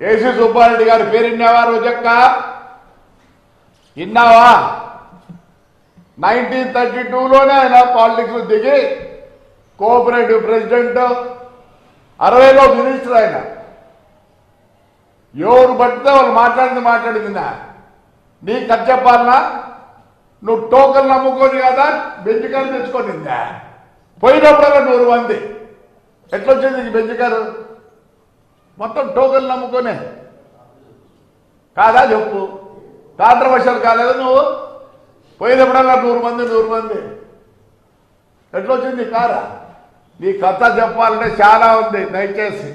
AC Subbareddy గారి పేరు విన్నావా రోజక్క? విన్నావా? నైన్టీన్ థర్టీ టూలోనే ఆయన పాలిటిక్స్ దిగి కోఆపరేటివ్ ప్రెసిడెంట్ అరవైలో మినిస్టర్ ఆయన. ఎవరు పడితే వాళ్ళు మాట్లాడింది మాట్లాడింది నా నీకు కథ చెప్పాలనా నువ్వు టోకన్ నమ్ముకొని కదా బెంచ్ కారు తెచ్చుకొనిందా పోయినప్పుడల్లా నూరు మంది. ఎట్లొచ్చింది నీకు బెంచ్ కారు? మొత్తం టోకన్లు నమ్ముకొనే. కాదా చెప్పు? కాంట్రవర్షియల్ కాలేదు నువ్వు? పోయినప్పుడల్లా నూరు మంది నూరు మంది? ఎట్లొచ్చింది వచ్చింది కారా? నీ కథ చెప్పాలంటే చాలా ఉంది దయచేసి.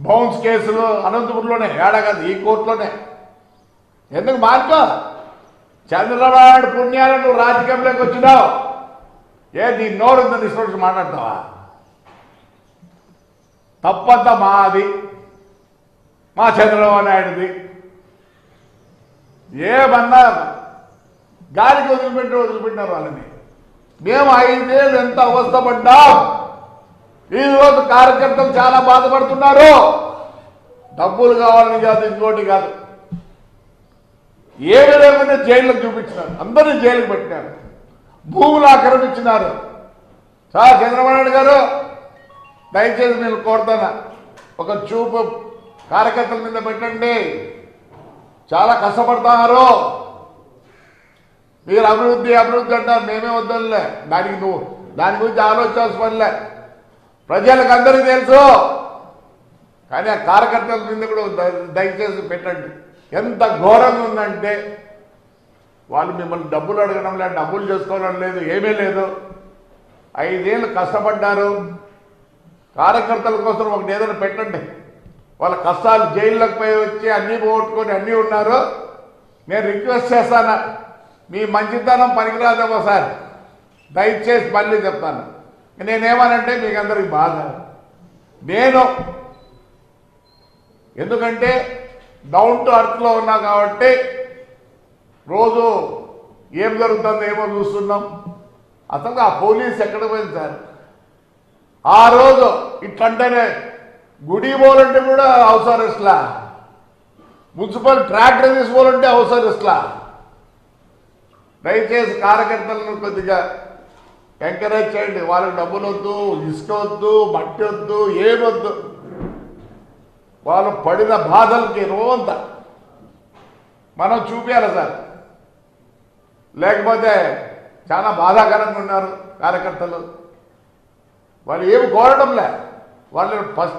బౌన్స్ కేసులు అనంతపురంలోనే ఏడా కాదు ఈ కోర్టులోనే. ఎందుకు మార్కో? చంద్రబాబు నాయుడు పుణ్యాలు నువ్వు రాజకీయంలోకి వచ్చినావు. ఏ నీ నోరు ఉందని మాట్లాడతావా తప్పంతా మాది. మా చంద్రబాబు నాయుడుది. ఏమన్నా గాలికి వదిలిపెట్టి వదిలిపెట్టినారు వాళ్ళని. మేము ఐదేళ్ళు ఎంత అవస్థపడ్డాం. ఈరోజు కార్యకర్తలు చాలా బాధపడుతున్నారు. డబ్బులు కావాలని కాదు ఇంకోటి కాదు. ఏ విధమైన జైళ్ళకు చూపించినారు. అందరినీ జైలుకు పెట్టినారు. భూములు ఆక్రమించినారు. సార్ చంద్రబాబు నాయుడు గారు దయచేసి నేను కోరుతాను ఒక చూపు కార్యకర్తల మీద పెట్టండి. చాలా కష్టపడుతున్నారు మీరు అభివృద్ధి అభివృద్ధి అంటారు మేమే వద్దనులే. దానికి నువ్వు దాని గురించి ఆలోచించాల్సిన పనిలే ప్రజలకు అందరికీ తెలుసు. కానీ ఆ కార్యకర్తల మీద కూడా దయచేసి పెట్టండి. ఎంత ఘోరంగా ఉందంటే వాళ్ళు మిమ్మల్ని డబ్బులు అడగడం లేదు డబ్బులు చేసుకోవడం లేదు ఏమీ లేదు. ఐదేళ్ళు కష్టపడ్డారు. కార్యకర్తల కోసం ఒకటి ఏదైనా పెట్టండి. వాళ్ళ కష్టాలు జైల్లోకి పోయి వచ్చి అన్నీ పోగొట్టుకొని అన్నీ ఉన్నారు నేను రిక్వెస్ట్ చేస్తాను. మీ మంచితనం పనికిరాదేమో సార్ దయచేసి మళ్ళీ చెప్తాను. నేనేమనంటే మీకు అందరికి బాధ. నేను ఎందుకంటే డౌన్ టు అర్త్లో ఉన్నా కాబట్టి రోజు ఏం జరుగుతుందో ఏమో చూస్తున్నాం. అసలు ఆ పోలీస్ ఎక్కడ పోయింది సార్? ఆ రోజు ఇట్లంటేనే గుడి పోలంటే కూడా అవసరం ఇట్లా మున్సిపల్ ట్రాక్టర్ తీసుకోవాలంటే అవసరం ఇట్లా దయచేసి కార్యకర్తలను కొద్దిగా ఎంకరేజ్ చేయండి. వాళ్ళకి డబ్బులు వద్దు ఇసుక వద్దు మట్టి వద్దు ఏమొద్దు. వాళ్ళు పడిన బాధలకి రోంత మనం చూపించాలి సార్. లేకపోతే చాలా బాధాకరంగా ఉన్నారు కార్యకర్తలు. వాళ్ళు ఏమి కోరడంలే వాళ్ళని ఫస్ట్